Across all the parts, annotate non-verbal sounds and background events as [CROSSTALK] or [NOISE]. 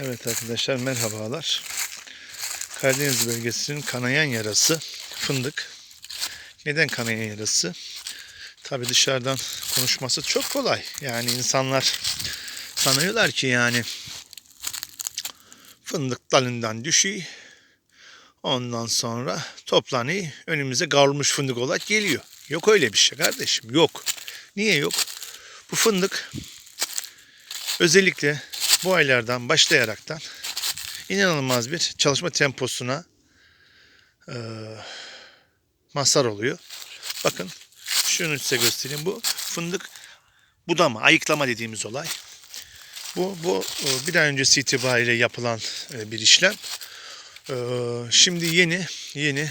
Evet arkadaşlar merhabalar. Karadeniz bölgesinin kanayan yarası fındık. Neden kanayan yarası? Tabi dışarıdan konuşması çok kolay. Yani insanlar sanıyorlar ki yani fındık dalından düşüyor. Ondan sonra toplanıyor. Önümüze kavrulmuş fındık olarak geliyor. Yok öyle bir şey kardeşim. Yok. Niye yok? Bu fındık özellikle bu aylardan başlayaraktan inanılmaz bir çalışma temposuna e, mazhar oluyor. Bakın şunu size göstereyim. Bu fındık budama, ayıklama dediğimiz olay. Bu, bu bir ay öncesi itibariyle yapılan bir işlem. Şimdi yeni yeni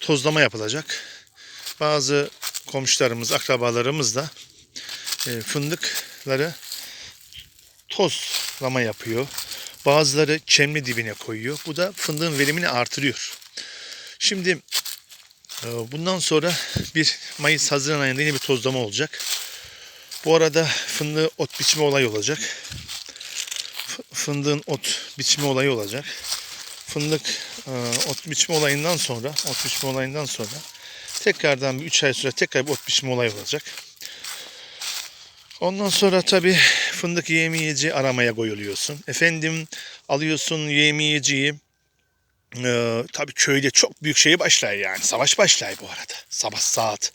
tozlama yapılacak. Bazı komşularımız, akrabalarımız da fındıkları tozlama yapıyor. Bazıları çemli dibine koyuyor. Bu da fındığın verimini artırıyor. Şimdi e, bundan sonra bir Mayıs Haziran ayında yine bir tozlama olacak. Bu arada fındığı ot biçme olayı olacak. Fındığın ot biçme olayı olacak. Fındık e, ot biçme olayından sonra, ot biçme olayından sonra tekrardan bir 3 ay sonra tekrar bir ot biçme olayı olacak. Ondan sonra tabii fındık yemiyeci aramaya koyuluyorsun. Efendim alıyorsun yemiyeciyi. Ee, tabii köyde çok büyük şey başlar yani. Savaş başlar bu arada. Sabah saat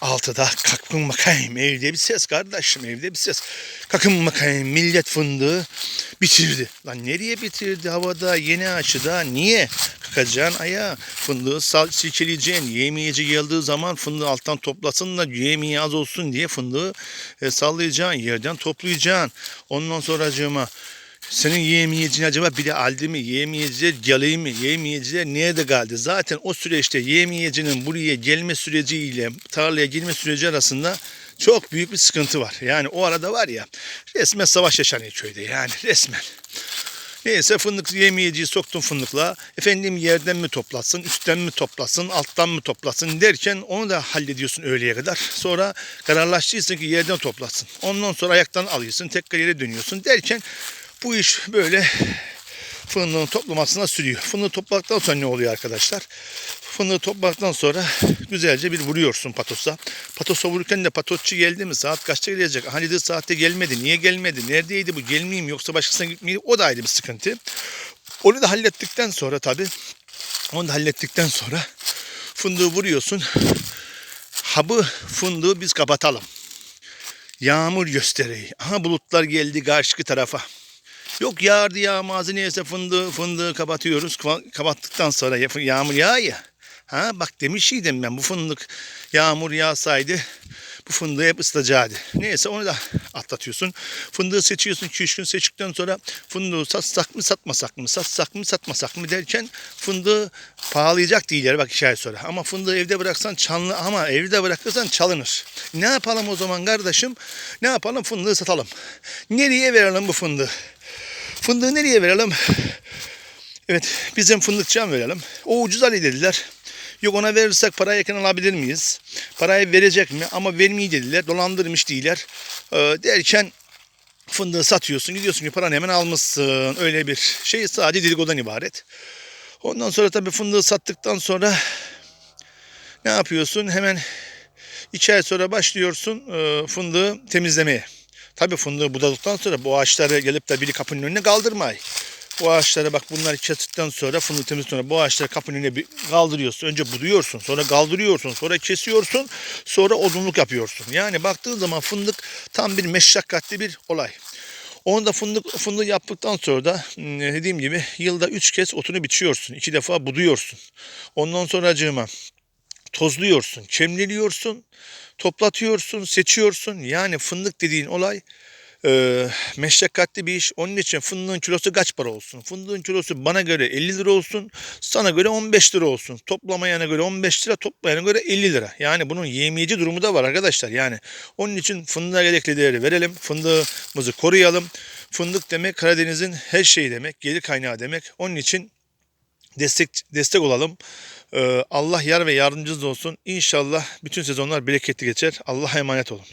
6'da kalkın bakayım evde bir ses kardeşim evde bir ses. Kalkın bakayım millet fındığı bitirdi. Lan nereye bitirdi havada yeni açıda niye? Kakacaksın ayağa fındığı sal silkeleyeceksin. Yemeyeci geldiği zaman fındığı alttan toplasın da yemeği az olsun diye fındığı e, sallayacaksın yerden toplayacaksın. Ondan sonra acıma senin yemeyeceğin acaba bir de aldı mı? Yemeyeciler geliyor mi? Yemeyeciler nerede kaldı? Zaten o süreçte yemeyecinin buraya gelme süreciyle tarlaya girme süreci arasında çok büyük bir sıkıntı var. Yani o arada var ya resmen savaş yaşanıyor köyde yani [LAUGHS] resmen. Neyse fındık yemeyeciyi soktun fındıkla. Efendim yerden mi toplatsın, üstten mi toplatsın, alttan mı toplatsın derken onu da hallediyorsun öğleye kadar. Sonra kararlaştıysa ki yerden toplatsın. Ondan sonra ayaktan alıyorsun, tekrar yere dönüyorsun derken bu iş böyle fındığın toplamasına sürüyor. Fındığı topladıktan sonra ne oluyor arkadaşlar? Fındığı topladıktan sonra güzelce bir vuruyorsun patosa. Patosa vururken de patotçu geldi mi? Saat kaçta gelecek? Hani de saatte gelmedi. Niye gelmedi? Neredeydi bu? Gelmeyeyim yoksa başkasına gitmeyeyim. O da ayrı bir sıkıntı. Onu da hallettikten sonra tabii onu da hallettikten sonra fındığı vuruyorsun. Habı fındığı biz kapatalım. Yağmur gösteriyor. Aha bulutlar geldi karşı tarafa. Yok yağardı yağmazı neyse fındığı fındığı kapatıyoruz. Kapattıktan sonra ya- yağmur yağ ya. Ha bak demişiydim ben bu fındık yağmur yağsaydı bu fındığı hep ıslacaktı. Neyse onu da atlatıyorsun. Fındığı seçiyorsun 2-3 gün seçtikten sonra fındığı satsak mı satmasak mı satsak mı satmasak mı derken fındığı pahalayacak değiller bak 2 ay sonra. Ama fındığı evde bıraksan çalınır ama evde bırakırsan çalınır. Ne yapalım o zaman kardeşim? Ne yapalım fındığı satalım. Nereye verelim bu fındığı? Fındığı nereye verelim? Evet bizim fındıkçıya verelim. O ucuz Ali dediler. Yok ona verirsek parayı yakın alabilir miyiz? Parayı verecek mi? Ama vermeyi dediler. Dolandırmış değiller. Ee, derken fındığı satıyorsun. Gidiyorsun ki paranı hemen almışsın. Öyle bir şey sadece dedikodan ibaret. Ondan sonra tabii fındığı sattıktan sonra ne yapıyorsun? Hemen iki ay sonra başlıyorsun e, fındığı temizlemeye. Tabii fındığı budadıktan sonra bu ağaçları gelip de biri kapının önüne kaldırmay. Bu ağaçları bak bunları kestikten sonra fındık temiz sonra bu ağaçları kapının önüne bir kaldırıyorsun. Önce buduyorsun sonra kaldırıyorsun sonra kesiyorsun sonra odunluk yapıyorsun. Yani baktığın zaman fındık tam bir meşakkatli bir olay. Onu da fındık fındık yaptıktan sonra da hmm, dediğim gibi yılda 3 kez otunu biçiyorsun. 2 defa buduyorsun. Ondan sonra acığıma tozluyorsun, çemliliyorsun, toplatıyorsun, seçiyorsun. Yani fındık dediğin olay e, meşakkatli bir iş. Onun için fındığın kilosu kaç para olsun? Fındığın kilosu bana göre 50 lira olsun, sana göre 15 lira olsun. Toplamayana göre 15 lira, toplayana göre 50 lira. Yani bunun yemeyeci durumu da var arkadaşlar. Yani onun için fındığa gerekli değeri verelim. Fındığımızı koruyalım. Fındık demek Karadeniz'in her şeyi demek, gelir kaynağı demek. Onun için destek destek olalım. Ee, Allah yar ve yardımcınız olsun. İnşallah bütün sezonlar bereketli geçer. Allah'a emanet olun.